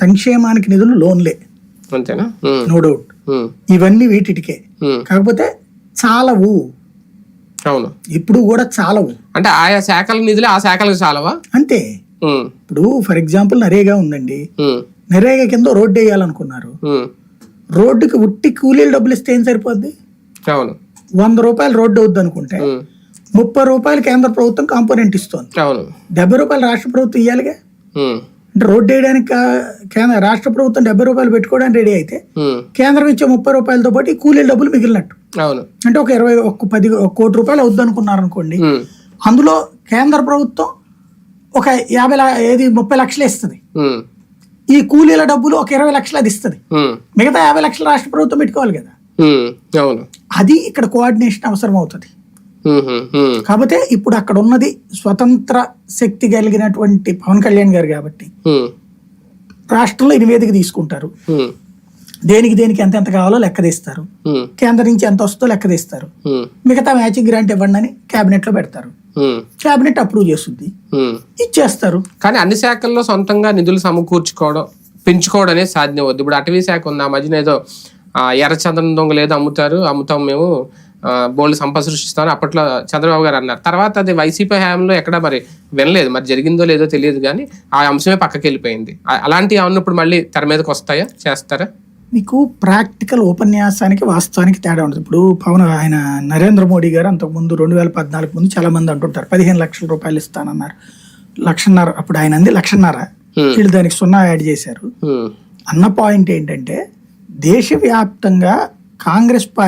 సంక్షేమానికి నిధులు లోన్లే. అంతేనా? నో డౌట్ ఇవన్నీ వీటికే కాకపోతే చాలవు. అవును. ఇప్పుడు కూడా చాలవు. అంటే ఆయా శాఖల నిధులు ఆ శాఖలకు చాలవా? అంతే. ఇప్పుడు ఫర్ ఎగ్జాంపుల్ నరేగా ఉందండి. నరేగా కింద రోడ్డు వేయాలనుకున్నారు. రోడ్డుకి ఉట్టి కూలీలు డబ్బులు ఇస్తే ఏం సరిపోద్ది? అవును. వంద రూపాయలు రోడ్డు అవుద్ది అనుకుంటే ముప్పై రూపాయలు కేంద్ర ప్రభుత్వం కాంపోనెంట్ ఇస్తోంది. డెబ్బై రూపాయలు రాష్ట్ర ప్రభుత్వం ఇవ్వాలిగా అంటే రోడ్డు వేయడానికి కేంద్ర రాష్ట్ర ప్రభుత్వం డెబ్బై రూపాయలు పెట్టుకోవడానికి రెడీ అయితే ఉమ్, కేంద్రం ఇచ్చే ముప్పై రూపాయలతో పాటు ఈ కూలీల డబ్బులు మిగిలినట్టు. అవును. అంటే ఒక ఇరవై ఒక పది కోటి రూపాయలు అవుద్ది అనుకున్నారు అనుకోండి ఉమ్, అందులో కేంద్ర ప్రభుత్వం ఒక యాభై ఏది ముప్పై లక్షలు ఇస్తుంది. ఉమ్, ఈ కూలీల డబ్బులు ఒక ఇరవై లక్షలు అది ఇస్తుంది. మిగతా యాభై లక్షలు రాష్ట్ర ప్రభుత్వం పెట్టుకోవాలి కదా. అది ఇక్కడ కోఆర్డినేషన్ అవసరం అవుతుంది కాకపోతే ఇప్పుడు అక్కడ ఉన్నది స్వతంత్ర శక్తి కలిగినటువంటి పవన్ కళ్యాణ్ గారు కాబట్టి రాష్ట్రంలో నివేదిక తీసుకుంటారు. దేనికి దేనికి ఎంత ఎంత కావాలో లెక్క తీస్తారు. ఉమ్, కేంద్రం నుంచి ఎంత వస్తుందో లెక్క తీస్తారు. ఉమ్, మిగతా మ్యాచింగ్ గ్రాంట్ ఇవ్వండి అని కేబినెట్లో పెడతారు కేబినెట్ అప్రూవ్ చేస్తుంది. ఇచ్చేస్తారు. కానీ అన్ని శాఖల్లో సొంతంగా నిధులు సమకూర్చుకోవడం పెంచుకోవడం అనేది సాధ్యం అవుద్ది. ఇప్పుడు అటవీ శాఖ ఉంది. ఆ మధ్యన ఏదో ఎర్రచందనం దొంగలు ఏదో అమ్ముతారు. అమ్ముతాం మేము. బోల్డ్ సంపద సృష్టిస్తామని అప్పట్లో చంద్రబాబు గారు అన్నారు. తర్వాత అది వైసీపీ హయాంలో ఎక్కడ మరి వినలేదు. మరి జరిగిందో లేదో తెలియదు కానీ ఆ అంశమే పక్కకి వెళ్ళిపోయింది. అలాంటివి ఉన్నప్పుడు మళ్ళీ తెర మీదకి వస్తాయా? చేస్తారా? మీకు ప్రాక్టికల్ ఉపన్యాసానికి వాస్తవానికి తేడా ఉంటుంది ఇప్పుడు పవన్ ఆయన నరేంద్ర మోడీ గారు అంతకుముందు రెండు వేల పద్నాలుగు ముందు చాలా మంది అంటుంటారు. పదిహేను లక్షల రూపాయలు ఇస్తానన్నారు. లక్షన్నర అప్పుడు ఆయన అంది లక్షన్నర. వీళ్ళు దానికి సున్నా యాడ్ చేశారు. అన్న పాయింట్ ఏంటంటే దేశవ్యాప్తంగా కాంగ్రెస్ పార్టీ